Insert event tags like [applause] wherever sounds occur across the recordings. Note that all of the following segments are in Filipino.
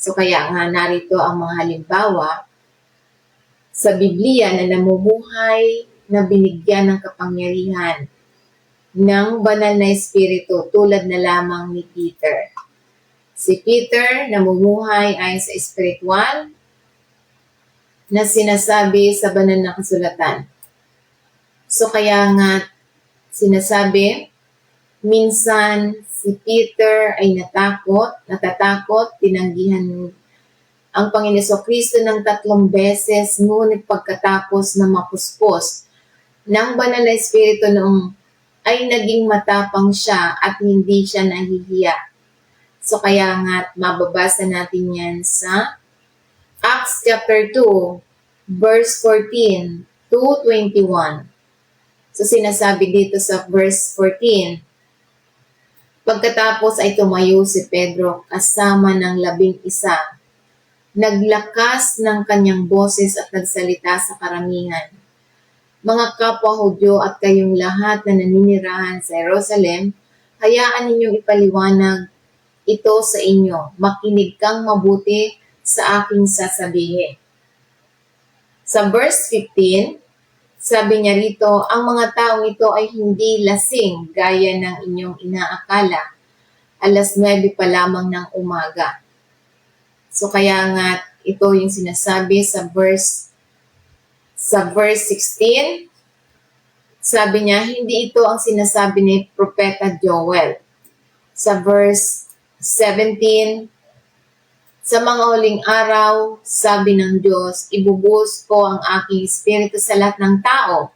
So kaya nga narito ang mga halimbawa sa Biblia na namumuhay na binigyan ng kapangyarihan ng banal na espiritu tulad na lamang ni Peter. Si Peter namumuhay ayon sa espiritual na sinasabi sa banal na kasulatan. So kaya nga sinasabi, minsan si Peter ay natakot, natatakot, tinanggihan ang Panginoon Kristo ng tatlong beses, ngunit pagkatapos na mapuspos ng banal na espiritu noong ay naging matapang siya at hindi siya nahihiya. So kaya nga mababasa natin yan sa Acts chapter 2, verse 14 to 21. So sinasabi dito sa verse 14, Pagkatapos ay tumayo si Pedro kasama ng labing isa. Naglakas ng kanyang boses at nagsalita sa karamihan. Mga kapwa Hudyo at kayong lahat na naninirahan sa Jerusalem, hayaan ninyong ipaliwanag ito sa inyo. Makinig kang mabuti sa aking sasabihin. Sa verse 15, sabi niya rito, ang mga taong ito ay hindi lasing gaya ng inyong inaakala. Alas 9 pa lamang ng umaga. So kaya nga ito yung sinasabi sa verse sa verse 16. Sabi niya, hindi ito ang sinasabi ni Propeta Joel. Sa verse 17, sa mga huling araw, sabi ng Diyos, ibubuhos ko ang aking espiritu sa lahat ng tao.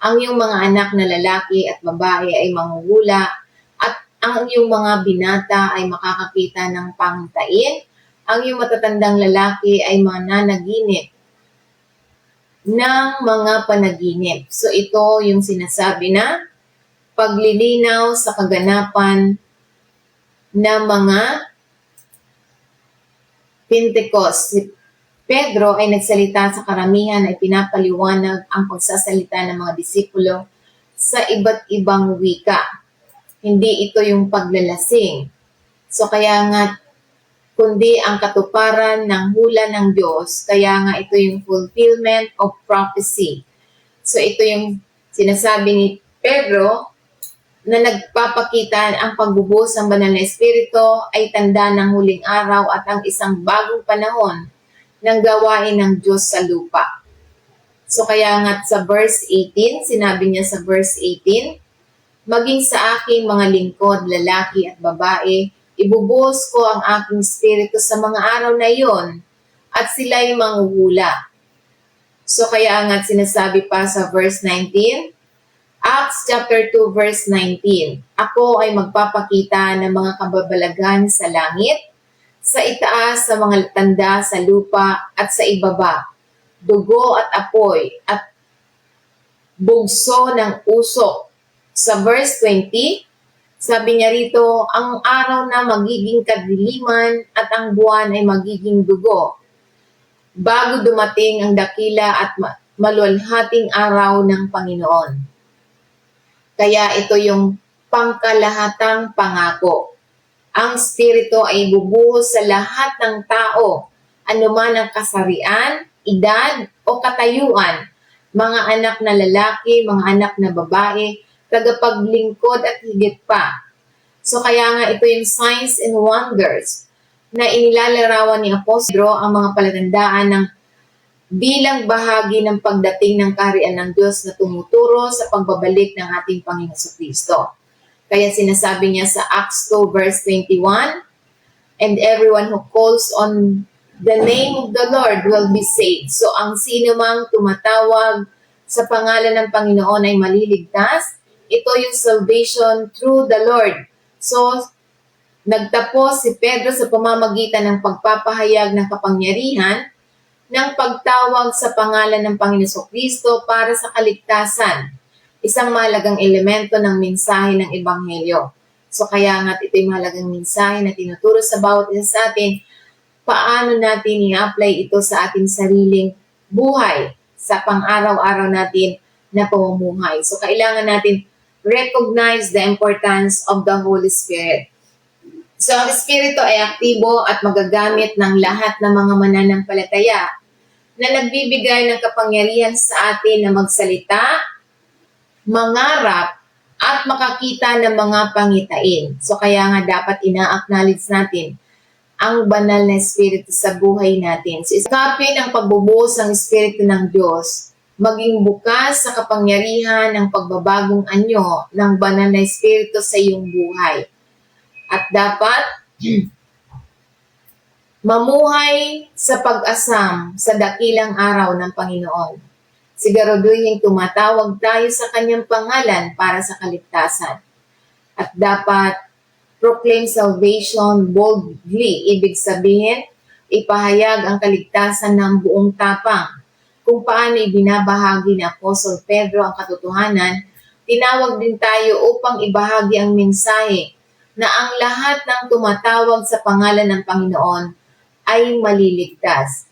Ang iyong mga anak na lalaki at babae ay mangungula at ang iyong mga binata ay makakakita ng pangitain. Ang iyong matatandang lalaki ay mananaginip ng mga panaginip. So ito yung sinasabi na paglilinaw sa kaganapan na mga Pentecost. Si Pedro ay nagsalita sa karamihan ay pinapaliwanag ang pagsasalita ng mga disipulo sa iba't ibang wika. Hindi ito yung paglalasing. So kaya nga, kundi ang katuparan ng hula ng Diyos, kaya nga ito yung fulfillment of prophecy. So ito yung sinasabi ni Pedro na nagpapakita ang pagbubuhos ng banal na espiritu ay tanda ng huling araw at ang isang bagong panahon ng gawain ng Diyos sa lupa. So kaya nga sa verse 18, sinabi niya sa verse 18, Maging sa aking mga lingkod, lalaki at babae, ibubuhos ko ang aking espiritu sa mga araw na iyon at sila'y manghuhula. So kaya nga sinasabi pa sa verse 19, Acts chapter 2 verse 19. Ako ay magpapakita ng mga kababalaghan sa langit, sa itaas sa mga tanda sa lupa at sa ibaba, dugo at apoy at bugso ng usok. Sa verse 20, sabi niya rito, ang araw na magiging kadiliman at ang buwan ay magiging dugo. Bago dumating ang dakila at maluwalhating araw ng Panginoon. Kaya ito yung pangkalahatang pangako. Ang Espiritu ay bubuhos sa lahat ng tao, anuman ang kasarian, edad o katayuan, mga anak na lalaki, mga anak na babae, tagapaglingkod at higit pa. So kaya nga ito yung signs and wonders na inilalarawan ni Apostro ang mga palatandaan ng bilang bahagi ng pagdating ng kaharian ng Diyos na tumuturo sa pagbabalik ng ating Panginoon Kristo. Kaya sinasabi niya sa Acts 2 verse 21, And everyone who calls on the name of the Lord will be saved. So ang sino mang tumatawag sa pangalan ng Panginoon ay maliligtas. Ito yung salvation through the Lord. So, nagtapos si Pedro sa pamamagitan ng pagpapahayag ng kapangyarihan ng pagtawag sa pangalan ng Panginoon Kristo para sa kaligtasan, isang mahalagang elemento ng mensahe ng Ebanghelyo. So kaya nga ito yung mahalagang mensahe na tinuturo sa bawat isa sa atin, paano natin i-apply ito sa ating sariling buhay, sa pang-araw-araw natin na pamumuhay. So kailangan natin recognize the importance of the Holy Spirit. So, ang Espiritu ay aktibo at magagamit ng lahat ng mga mananampalataya na nagbibigay ng kapangyarihan sa atin na magsalita, mangarap, at makakita ng mga pangitain. So, kaya nga dapat ina-acknowledge natin ang banal na Espiritu sa buhay natin. So, isakapin ang pagbubuhos ng Espiritu ng Diyos, maging bukas sa kapangyarihan ng pagbabagong anyo ng banal na Espiritu sa iyong buhay. At dapat [clears throat] mamuhay sa pag-asam sa dakilang araw ng Panginoon. Siguraduhin tumatawag tayo sa kanyang pangalan para sa kaligtasan. At dapat proclaim salvation boldly. Ibig sabihin, ipahayag ang kaligtasan ng buong tapang. Kung paano ibinabahagi ni Apostol Pedro ang katotohanan, tinawag din tayo upang ibahagi ang mensahe na ang lahat ng tumatawag sa pangalan ng Panginoon ay maliligtas.